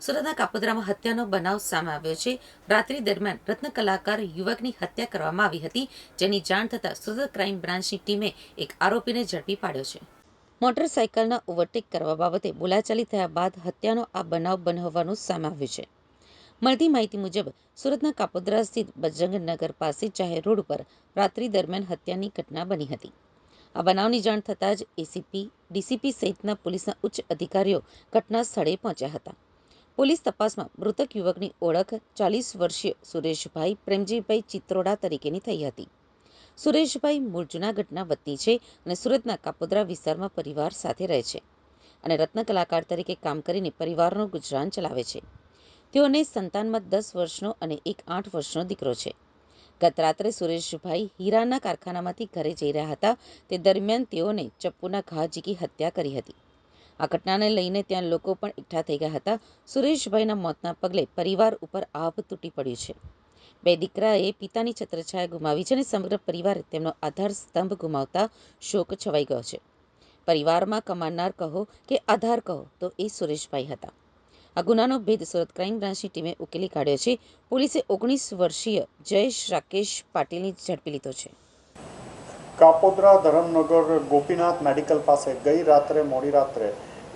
સુરતના કાપોદરામાં હત્યાનો બનાવ સામે આવ્યો છે. રાત્રિ દરમિયાન રત્ન કલાકાર યુવકની હત્યા કરવામાં આવી હતી, જેની જાણ થતાં સુરત ક્રાઇમ બ્રાન્ચની ટીમે એક આરોપીને ઝડપી પાડ્યો છે. મોટરસાયકલના ઓવરટેક કરવા બાબતે બોલાચાલી થયા બાદ હત્યાનો આ બનાવ બનાવવાનું સામે આવ્યું છે. મળતી માહિતી મુજબ, સુરતના કાપોદરા સ્થિત બજરંગનગર પાસે જાહેર રોડ પર રાત્રિ દરમિયાન હત્યાની ઘટના બની હતી. આ બનાવની જાણ થતાં જ એસીપી, ડીસીપી સહિતના પોલીસના ઉચ્ચ અધિકારીઓ ઘટના સ્થળે પહોંચ્યા હતા. પોલીસ તપાસમાં મૃતક યુવકની ઓળખ ચાલીસ વર્ષીય સુરેશભાઈ પ્રેમજીભાઈ ચિત્રોડા તરીકેની થઈ હતી. સુરેશભાઈ મૂળ જૂનાગઢના વતની છે અને સુરતના કાપોદ્રા વિસ્તારમાં પરિવાર સાથે રહે છે અને રત્ન કલાકાર તરીકે કામ કરીને પરિવારનું ગુજરાન ચલાવે છે. તેઓને સંતાનમાં દસ વર્ષનો અને એક આઠ વર્ષનો દીકરો છે. ગત રાત્રે સુરેશભાઈ હીરાના કારખાનામાંથી ઘરે જઈ રહ્યા હતા. તે દરમિયાન તેઓને ચપ્પુના ઘા ઝીકી હત્યા કરી હતી. આ ઘટનાને લઈને ત્યાં લોકો પણ એકઠા થઈ ગયા હતા. સુરેશભાઈના મોતના પગલે પરિવાર ઉપર આભ તૂટી પડ્યું છે. બે દીકરાએ પિતાની છત્રછાયા ગુમાવી છે અને સમગ્ર પરિવારે તેમનો આધાર સ્તંભ ગુમાવતા શોક છવાઈ ગયો છે. પરિવારમાં કમાનાર કહો કે આધાર કહો તો એ સુરેશભાઈ હતા. આ ગુનાનો ભેદ સુરત ક્રાઇમ બ્રાન્ચની ટીમે ઉકેલી કાઢ્યો છે. પોલીસે ઓગણીસ વર્ષીય જયેશ રાકેશ પાટીલની ઝડપી લીધો છે. કાપોદ્રા ધરમનગર ગોપીનાથ મેડિકલ પાસે ગઈ રાત્રે, મોડી રાત્રે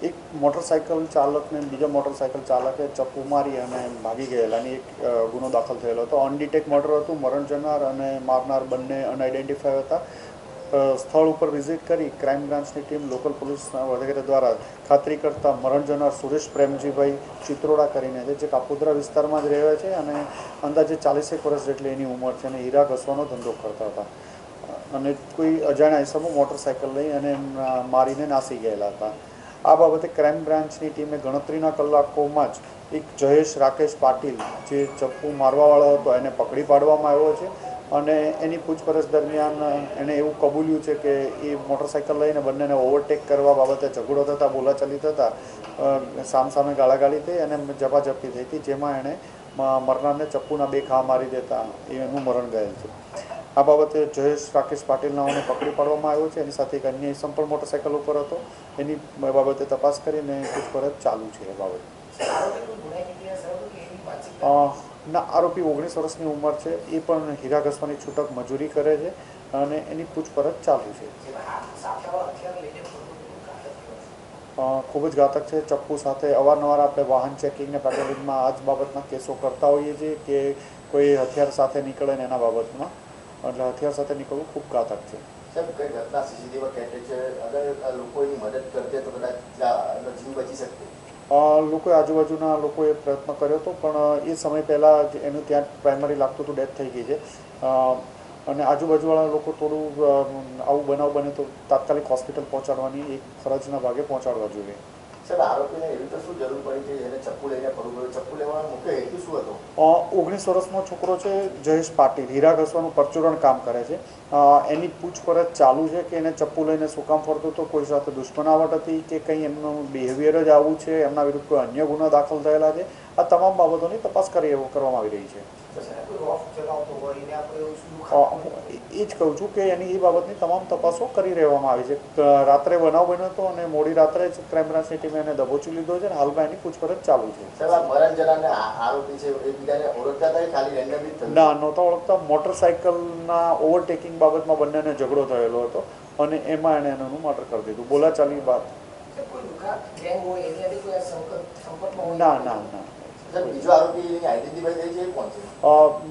એક મોટરસાયકલ ચાલકને, બીજા મોટરસાયકલ ચાલકે ચપ્પુ મારી અને ભાગી ગયેલાની એક ગુનો દાખલ થયેલો હતો. અનડિટેક મર્ડર હતું, મરણ જનાર અને મારનાર બંને અનઆઇડેન્ટિફાય હતા. સ્થળ ઉપર વિઝિટ કરી ક્રાઇમ બ્રાન્ચની ટીમ લોકલ પોલીસ વગેરે દ્વારા ખાતરી કરતા મરણ જનાર સુરેશ પ્રેમજીભાઈ ચિત્રોડા કરીને છે, જે કાપોદ્રા વિસ્તારમાં જ રહે છે અને અંદાજે ચાલીસેક વર્ષ જેટલી એની ઉંમર છે અને હીરા ઘસવાનો ધંધો કરતા હતા. અને કોઈ અજાણ્યા સમૂહ મોટરસાયકલ લઈ અને મારીને નાસી ગયેલા હતા. આ બાબતે ક્રાઇમ બ્રાન્ચની ટીમે ગણતરીના કલાકોમાં જ એક જયેશ રાકેશ પાટીલ, જે ચપ્પુ મારવાવાળો હતો, એને પકડી પાડવામાં આવ્યો છે અને એની પૂછપરછ દરમિયાન એણે એવું કબૂલ્યું છે કે એ મોટરસાયકલ લઈને બંનેને ઓવરટેક કરવા બાબતે ઝઘડો થતાં, બોલાચાલી થતાં સામસામે ગાળાગાળી થઈ અને ઝપાઝપી થઈ હતી, જેમાં એણે મરનારને ચપ્પુના બે ઘા મારી દેતા. એનું મરણ ગયેલ છે. આ બાબતે જયેશ રાકેશ પાટીલ નાઓને પકડી પાડવામાં આવ્યો છે. એની સાથે એક અન્ય ઇસમ પણ મોટરસાયકલ ઉપર હતો. એની બાબતે તપાસ કરીને પૂછપરછ ચાલુ છે એ બાબતે. ના, આરોપી ઓગણીસ વર્ષની ઉંમર છે. એ પણ હીરા ઘસવાની છૂટક મજૂરી કરે છે અને એની પૂછપરછ ચાલુ છે. ખૂબ જ ઘાતક છે. ચપ્પુ સાથે અવારનવાર આપણે વાહન ચેકિંગને પેટ્રોલિંગમાં આ જ બાબતના કેસો કરતા હોઈએ છીએ કે કોઈ હથિયાર સાથે નીકળે ને એના બાબતમાં. એટલે હથિયાર સાથે નીકળવું ખૂબ ઘાતક છે. સાહેબ કઈ ઘટના સીસીટીવી કહે છે? અગર લોકો એની મદદ કરતે તો કદાચ જીવ બચી શકતો લોકોએ આજુબાજુના લોકોએ પ્રયત્ન કર્યો હતો પણ એ સમય પહેલાં જ એનું ત્યાં પ્રાઇમરી લાગતું હતું ડેથ થઈ ગઈ છે. અને આજુબાજુવાળા લોકો થોડું આવું બનાવ બને તો તાત્કાલિક હોસ્પિટલ પહોંચાડવાની એક ફરજના ભાગે પહોંચાડવા જોઈએ. ઓગણીસ વર્ષનો છોકરો છે, જયેશ પાટીલ. હીરા ઘસવાનું પરચુરણ કામ કરે છે. એની પૂછપરછ ચાલુ છે કે એને ચપ્પુ લઈને શું કામ ફરતો હતો? કોઈ સાથે દુશ્મનાવટ હતી કે કંઈ એમનું બિહેવિયર જ આવું છે? એમના વિરુદ્ધ કોઈ અન્ય ગુના દાખલ થયેલા છે? આ તમામ બાબતોની તપાસ કરી એવું કરવામાં આવી રહી છે. એ જ કહું છું કે એની એ બાબતની તમામ તપાસો કરી રહેવામાં આવી છે. રાત્રે બનાવ બન્યો હતો અને મોડી રાત્રે જ ક્રાઇમ બ્રાન્ચની ટીમે એને દબોચી લીધો છે અને હાલમાં એની પૂછપરછ ચાલુ છે. ના નહોતા ઓળખતા. મોટરસાયકલના ઓવરટેકિંગ બાબતમાં બંનેને ઝઘડો થયેલો હતો અને એમાં એણે એનું મર્ડર કરી દીધું. બોલાચાલી બાદ ના ના ના.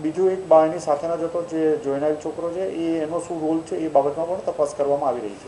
બીજો એક બાળની સાથેનો જતો જે જોઈનાર છોકરો છે, એ એનો શું રોલ છે એ બાબતમાં પણ તપાસ કરવામાં આવી રહી છે.